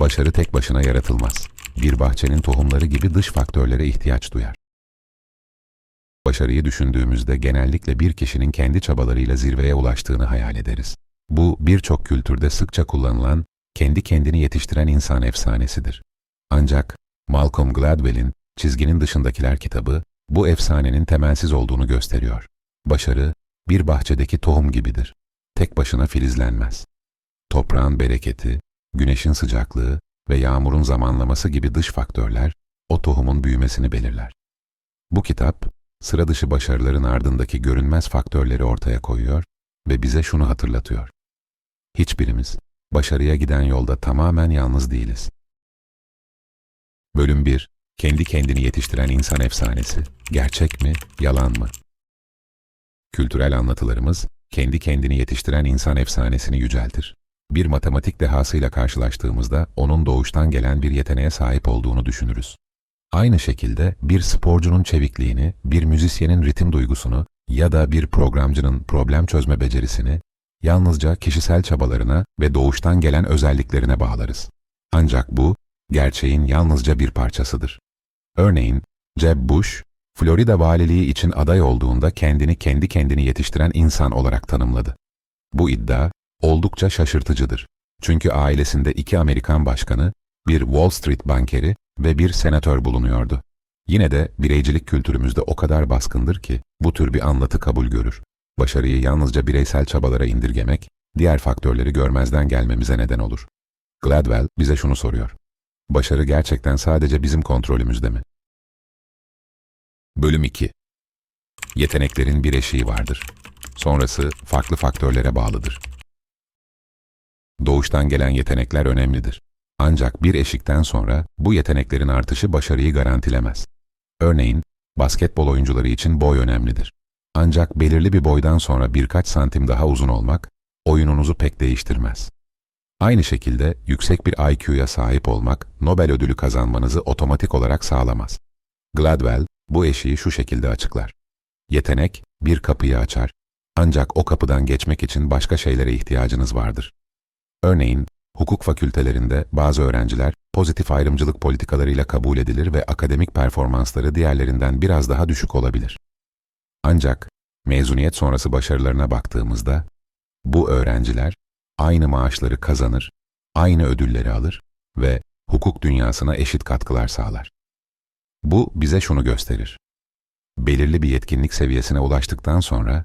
Başarı tek başına yaratılmaz. Bir bahçenin tohumları gibi dış faktörlere ihtiyaç duyar. Başarıyı düşündüğümüzde genellikle bir kişinin kendi çabalarıyla zirveye ulaştığını hayal ederiz. Bu birçok kültürde sıkça kullanılan, kendi kendini yetiştiren insan efsanesidir. Ancak Malcolm Gladwell'in Çizginin Dışındakiler kitabı bu efsanenin temelsiz olduğunu gösteriyor. Başarı bir bahçedeki tohum gibidir. Tek başına filizlenmez. Toprağın bereketi, güneşin sıcaklığı ve yağmurun zamanlaması gibi dış faktörler o tohumun büyümesini belirler. Bu kitap, sıra dışı başarıların ardındaki görünmez faktörleri ortaya koyuyor ve bize şunu hatırlatıyor. Hiçbirimiz başarıya giden yolda tamamen yalnız değiliz. Bölüm 1 Kendi kendini yetiştiren insan efsanesi, gerçek mi, yalan mı? Kültürel anlatılarımız, kendi kendini yetiştiren insan efsanesini yüceltir. Bir matematik dehasıyla karşılaştığımızda onun doğuştan gelen bir yeteneğe sahip olduğunu düşünürüz. Aynı şekilde bir sporcunun çevikliğini, bir müzisyenin ritim duygusunu ya da bir programcının problem çözme becerisini yalnızca kişisel çabalarına ve doğuştan gelen özelliklerine bağlarız. Ancak bu, gerçeğin yalnızca bir parçasıdır. Örneğin, Jeb Bush, Florida valiliği için aday olduğunda kendini kendi kendini yetiştiren insan olarak tanımladı. Bu iddia, oldukça şaşırtıcıdır. Çünkü ailesinde iki Amerikan başkanı, bir Wall Street bankeri ve bir senatör bulunuyordu. Yine de bireycilik kültürümüzde o kadar baskındır ki bu tür bir anlatı kabul görür. Başarıyı yalnızca bireysel çabalara indirgemek, diğer faktörleri görmezden gelmemize neden olur. Gladwell bize şunu soruyor. Başarı gerçekten sadece bizim kontrolümüzde mi? Bölüm 2 Yeteneklerin bir eşiği vardır. Sonrası farklı faktörlere bağlıdır. Doğuştan gelen yetenekler önemlidir. Ancak bir eşikten sonra bu yeteneklerin artışı başarıyı garantilemez. Örneğin, basketbol oyuncuları için boy önemlidir. Ancak belirli bir boydan sonra birkaç santim daha uzun olmak, oyununuzu pek değiştirmez. Aynı şekilde yüksek bir IQ'ya sahip olmak, Nobel ödülü kazanmanızı otomatik olarak sağlamaz. Gladwell, bu eşiği şu şekilde açıklar. Yetenek, bir kapıyı açar. Ancak o kapıdan geçmek için başka şeylere ihtiyacınız vardır. Örneğin, hukuk fakültelerinde bazı öğrenciler pozitif ayrımcılık politikalarıyla kabul edilir ve akademik performansları diğerlerinden biraz daha düşük olabilir. Ancak mezuniyet sonrası başarılarına baktığımızda bu öğrenciler aynı maaşları kazanır, aynı ödülleri alır ve hukuk dünyasına eşit katkılar sağlar. Bu bize şunu gösterir. Belirli bir yetkinlik seviyesine ulaştıktan sonra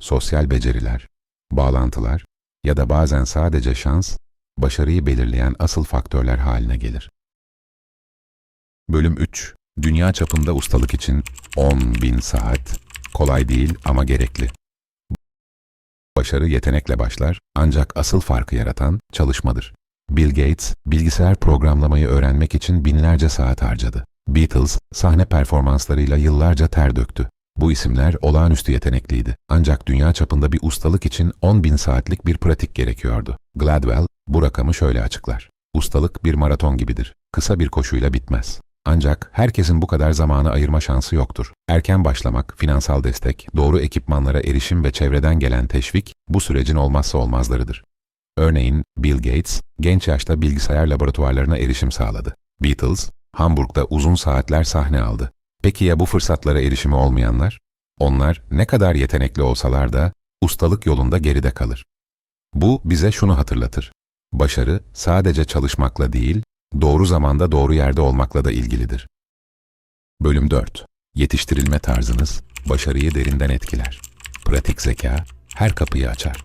sosyal beceriler, bağlantılar ya da bazen sadece şans başarıyı belirleyen asıl faktörler haline gelir. Bölüm 3 Dünya çapında ustalık için 10 bin saat. Kolay değil ama gerekli. Başarı yetenekle başlar ancak asıl farkı yaratan çalışmadır. Bill Gates, bilgisayar programlamayı öğrenmek için binlerce saat harcadı. Beatles, sahne performanslarıyla yıllarca ter döktü. Bu isimler olağanüstü yetenekliydi. Ancak dünya çapında bir ustalık için 10 bin saatlik bir pratik gerekiyordu. Gladwell, bu rakamı şöyle açıklar. Ustalık bir maraton gibidir. Kısa bir koşuyla bitmez. Ancak herkesin bu kadar zamanı ayırma şansı yoktur. Erken başlamak, finansal destek, doğru ekipmanlara erişim ve çevreden gelen teşvik bu sürecin olmazsa olmazlarıdır. Örneğin Bill Gates genç yaşta bilgisayar laboratuvarlarına erişim sağladı. Beatles, Hamburg'da uzun saatler sahne aldı. Peki ya bu fırsatlara erişimi olmayanlar? Onlar ne kadar yetenekli olsalar da ustalık yolunda geride kalır. Bu bize şunu hatırlatır. Başarı sadece çalışmakla değil, doğru zamanda doğru yerde olmakla da ilgilidir. Bölüm 4. Yetiştirilme tarzınız başarıyı derinden etkiler. Pratik zeka her kapıyı açar.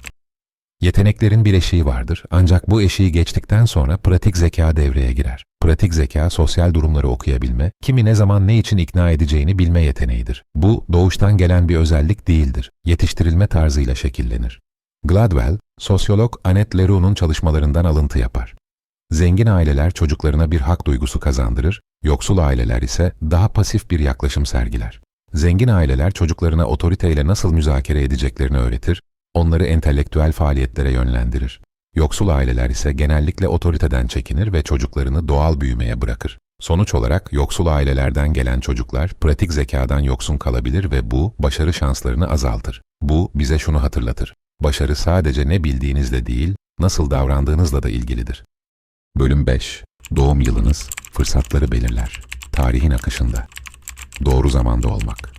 Yeteneklerin bir eşiği vardır ancak bu eşiği geçtikten sonra pratik zeka devreye girer. Pratik zeka sosyal durumları okuyabilme, kimi ne zaman ne için ikna edeceğini bilme yeteneğidir. Bu doğuştan gelen bir özellik değildir. Yetiştirilme tarzıyla şekillenir. Gladwell, sosyolog Annette Leroux'un çalışmalarından alıntı yapar. Zengin aileler çocuklarına bir hak duygusu kazandırır, yoksul aileler ise daha pasif bir yaklaşım sergiler. Zengin aileler çocuklarına otoriteyle nasıl müzakere edeceklerini öğretir, onları entelektüel faaliyetlere yönlendirir. Yoksul aileler ise genellikle otoriteden çekinir ve çocuklarını doğal büyümeye bırakır. Sonuç olarak yoksul ailelerden gelen çocuklar pratik zekadan yoksun kalabilir ve bu başarı şanslarını azaltır. Bu bize şunu hatırlatır. Başarı sadece ne bildiğinizle değil, nasıl davrandığınızla da ilgilidir. Bölüm 5. Doğum yılınız, fırsatları belirler. Tarihin akışında. Doğru zamanda olmak.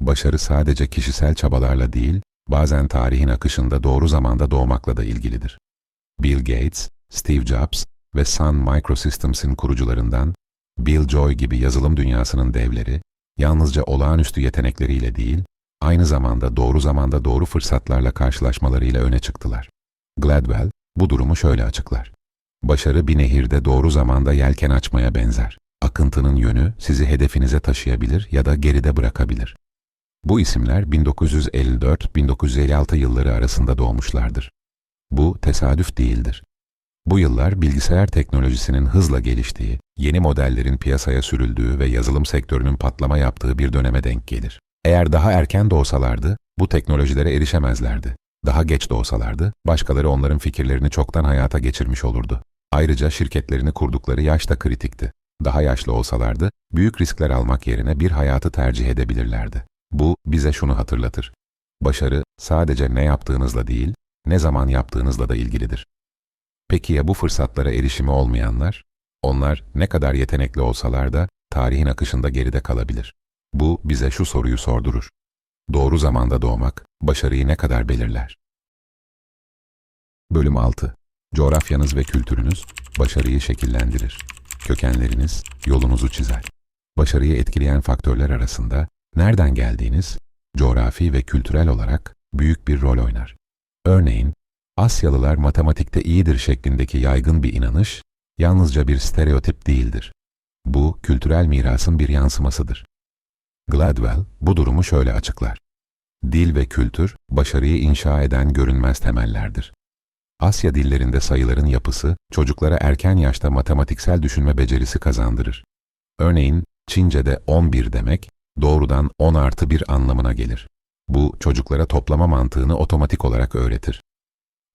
Başarı sadece kişisel çabalarla değil, bazen tarihin akışında doğru zamanda doğmakla da ilgilidir. Bill Gates, Steve Jobs ve Sun Microsystems'in kurucularından Bill Joy gibi yazılım dünyasının devleri, yalnızca olağanüstü yetenekleriyle değil, aynı zamanda doğru zamanda doğru fırsatlarla karşılaşmalarıyla öne çıktılar. Gladwell bu durumu şöyle açıklar. Başarı bir nehirde doğru zamanda yelken açmaya benzer. Akıntının yönü sizi hedefinize taşıyabilir ya da geride bırakabilir. Bu isimler 1954-1956 yılları arasında doğmuşlardır. Bu tesadüf değildir. Bu yıllar bilgisayar teknolojisinin hızla geliştiği, yeni modellerin piyasaya sürüldüğü ve yazılım sektörünün patlama yaptığı bir döneme denk gelir. Eğer daha erken doğsalardı, bu teknolojilere erişemezlerdi. Daha geç doğsalardı, başkaları onların fikirlerini çoktan hayata geçirmiş olurdu. Ayrıca şirketlerini kurdukları yaş da kritikti. Daha yaşlı olsalardı, büyük riskler almak yerine bir hayatı tercih edebilirlerdi. Bu, bize şunu hatırlatır. Başarı, sadece ne yaptığınızla değil, ne zaman yaptığınızla da ilgilidir. Peki ya bu fırsatlara erişimi olmayanlar? Onlar ne kadar yetenekli olsalar da tarihin akışında geride kalabilir. Bu bize şu soruyu sordurur. Doğru zamanda doğmak, başarıyı ne kadar belirler? Bölüm 6. Coğrafyanız ve kültürünüz başarıyı şekillendirir. Kökenleriniz yolunuzu çizer. Başarıyı etkileyen faktörler arasında nereden geldiğiniz, coğrafi ve kültürel olarak büyük bir rol oynar. Örneğin, Asyalılar matematikte iyidir şeklindeki yaygın bir inanış, yalnızca bir stereotip değildir. Bu, kültürel mirasın bir yansımasıdır. Gladwell bu durumu şöyle açıklar. Dil ve kültür, başarıyı inşa eden görünmez temellerdir. Asya dillerinde sayıların yapısı, çocuklara erken yaşta matematiksel düşünme becerisi kazandırır. Örneğin, Çince'de 11 demek, doğrudan 10 artı 1 anlamına gelir. Bu, çocuklara toplama mantığını otomatik olarak öğretir.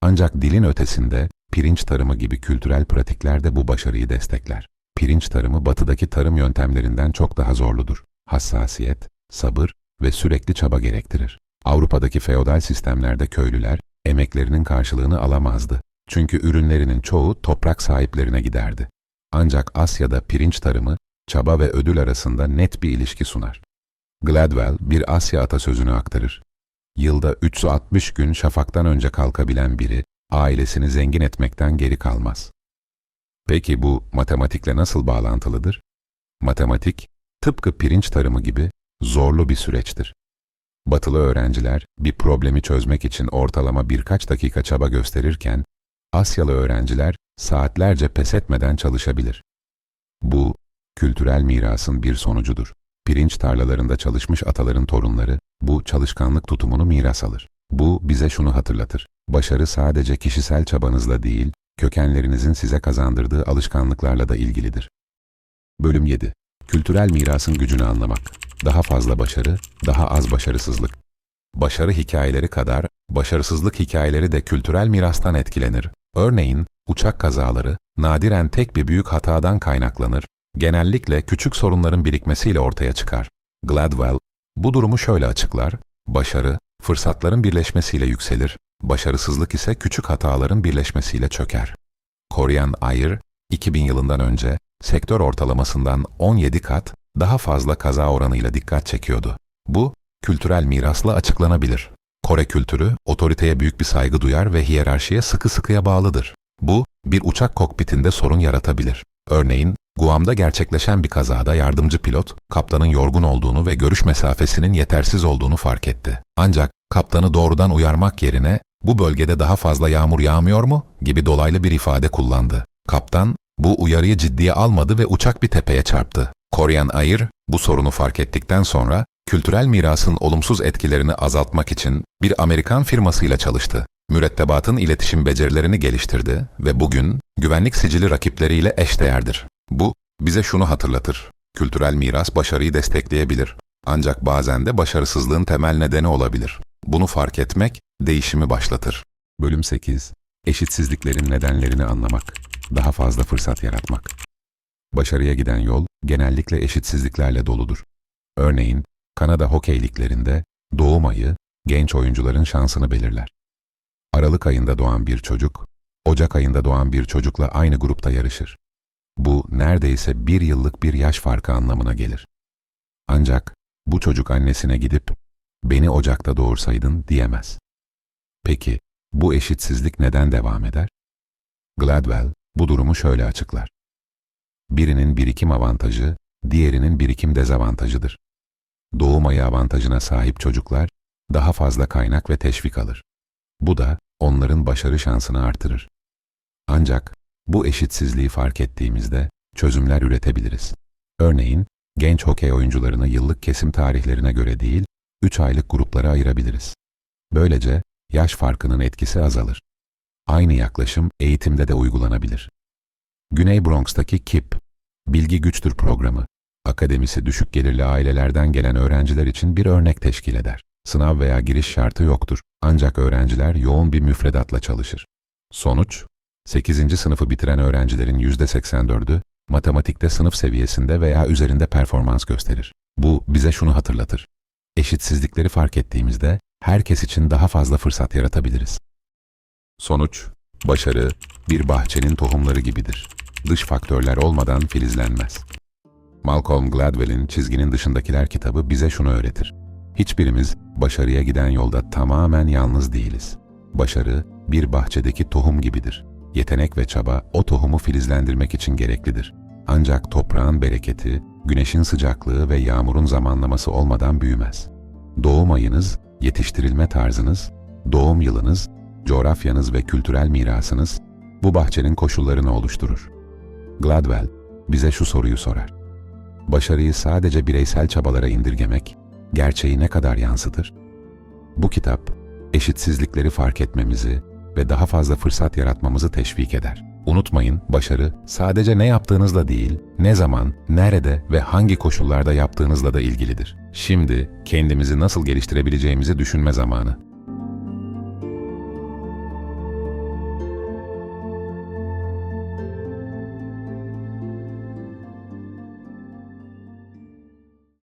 Ancak dilin ötesinde, pirinç tarımı gibi kültürel pratikler de bu başarıyı destekler. Pirinç tarımı batıdaki tarım yöntemlerinden çok daha zorludur. Hassasiyet, sabır ve sürekli çaba gerektirir. Avrupa'daki feodal sistemlerde köylüler, emeklerinin karşılığını alamazdı. Çünkü ürünlerinin çoğu toprak sahiplerine giderdi. Ancak Asya'da pirinç tarımı, çaba ve ödül arasında net bir ilişki sunar. Gladwell bir Asya atasözünü aktarır. Yılda 360 gün şafaktan önce kalkabilen biri, ailesini zengin etmekten geri kalmaz. Peki bu matematikle nasıl bağlantılıdır? Matematik, tıpkı pirinç tarımı gibi zorlu bir süreçtir. Batılı öğrenciler bir problemi çözmek için ortalama birkaç dakika çaba gösterirken, Asyalı öğrenciler saatlerce pes etmeden çalışabilir. Bu, kültürel mirasın bir sonucudur. Pirinç tarlalarında çalışmış ataların torunları, bu çalışkanlık tutumunu miras alır. Bu, bize şunu hatırlatır. Başarı sadece kişisel çabanızla değil, kökenlerinizin size kazandırdığı alışkanlıklarla da ilgilidir. Bölüm 7. Kültürel mirasın gücünü anlamak. Daha fazla başarı, daha az başarısızlık. Başarı hikayeleri kadar, başarısızlık hikayeleri de kültürel mirastan etkilenir. Örneğin, uçak kazaları, nadiren tek bir büyük hatadan kaynaklanır, genellikle küçük sorunların birikmesiyle ortaya çıkar. Gladwell, bu durumu şöyle açıklar, başarı, fırsatların birleşmesiyle yükselir, başarısızlık ise küçük hataların birleşmesiyle çöker. Korean Ayer, 2000 yılından önce, sektör ortalamasından 17 kat daha fazla kaza oranıyla dikkat çekiyordu. Bu, kültürel mirasla açıklanabilir. Kore kültürü, otoriteye büyük bir saygı duyar ve hiyerarşiye sıkı sıkıya bağlıdır. Bu, bir uçak kokpitinde sorun yaratabilir. Örneğin, Guam'da gerçekleşen bir kazada yardımcı pilot, kaptanın yorgun olduğunu ve görüş mesafesinin yetersiz olduğunu fark etti. Ancak kaptanı doğrudan uyarmak yerine, bu bölgede daha fazla yağmur yağmıyor mu gibi dolaylı bir ifade kullandı. Kaptan, bu uyarıyı ciddiye almadı ve uçak bir tepeye çarptı. Korean Air, bu sorunu fark ettikten sonra, kültürel mirasın olumsuz etkilerini azaltmak için bir Amerikan firmasıyla çalıştı. Mürettebatın iletişim becerilerini geliştirdi ve bugün güvenlik sicili rakipleriyle eşdeğerdir. Bu, bize şunu hatırlatır. Kültürel miras başarıyı destekleyebilir. Ancak bazen de başarısızlığın temel nedeni olabilir. Bunu fark etmek, değişimi başlatır. Bölüm 8. Eşitsizliklerin nedenlerini anlamak. Daha fazla fırsat yaratmak. Başarıya giden yol genellikle eşitsizliklerle doludur. Örneğin, Kanada hokey liglerinde doğum ayı genç oyuncuların şansını belirler. Aralık ayında doğan bir çocuk, Ocak ayında doğan bir çocukla aynı grupta yarışır. Bu neredeyse bir yıllık bir yaş farkı anlamına gelir. Ancak bu çocuk annesine gidip beni Ocak'ta doğursaydın diyemez. Peki bu eşitsizlik neden devam eder? Gladwell bu durumu şöyle açıklar. Birinin birikim avantajı, diğerinin birikim dezavantajıdır. Doğum ayı avantajına sahip çocuklar daha fazla kaynak ve teşvik alır. Bu da onların başarı şansını artırır. Ancak bu eşitsizliği fark ettiğimizde çözümler üretebiliriz. Örneğin, genç hokey oyuncularını yıllık kesim tarihlerine göre değil, 3 aylık gruplara ayırabiliriz. Böylece yaş farkının etkisi azalır. Aynı yaklaşım eğitimde de uygulanabilir. Güney Bronx'taki KIP, Bilgi Güçtür programı, akademisi düşük gelirli ailelerden gelen öğrenciler için bir örnek teşkil eder. Sınav veya giriş şartı yoktur. Ancak öğrenciler yoğun bir müfredatla çalışır. Sonuç, 8. sınıfı bitiren öğrencilerin %84'ü matematikte sınıf seviyesinde veya üzerinde performans gösterir. Bu bize şunu hatırlatır. Eşitsizlikleri fark ettiğimizde herkes için daha fazla fırsat yaratabiliriz. Sonuç, başarı bir bahçenin tohumları gibidir. Dış faktörler olmadan filizlenmez. Malcolm Gladwell'in Çizginin Dışındakiler kitabı bize şunu öğretir. Hiçbirimiz başarıya giden yolda tamamen yalnız değiliz. Başarı bir bahçedeki tohum gibidir. Yetenek ve çaba o tohumu filizlendirmek için gereklidir. Ancak toprağın bereketi, güneşin sıcaklığı ve yağmurun zamanlaması olmadan büyümez. Doğum ayınız, yetiştirilme tarzınız, doğum yılınız, coğrafyanız ve kültürel mirasınız bu bahçenin koşullarını oluşturur. Gladwell bize şu soruyu sorar. Başarıyı sadece bireysel çabalara indirgemek, gerçeği ne kadar yansıtır? Bu kitap, eşitsizlikleri fark etmemizi ve daha fazla fırsat yaratmamızı teşvik eder. Unutmayın, başarı sadece ne yaptığınızla değil, ne zaman, nerede ve hangi koşullarda yaptığınızla da ilgilidir. Şimdi kendimizi nasıl geliştirebileceğimizi düşünme zamanı.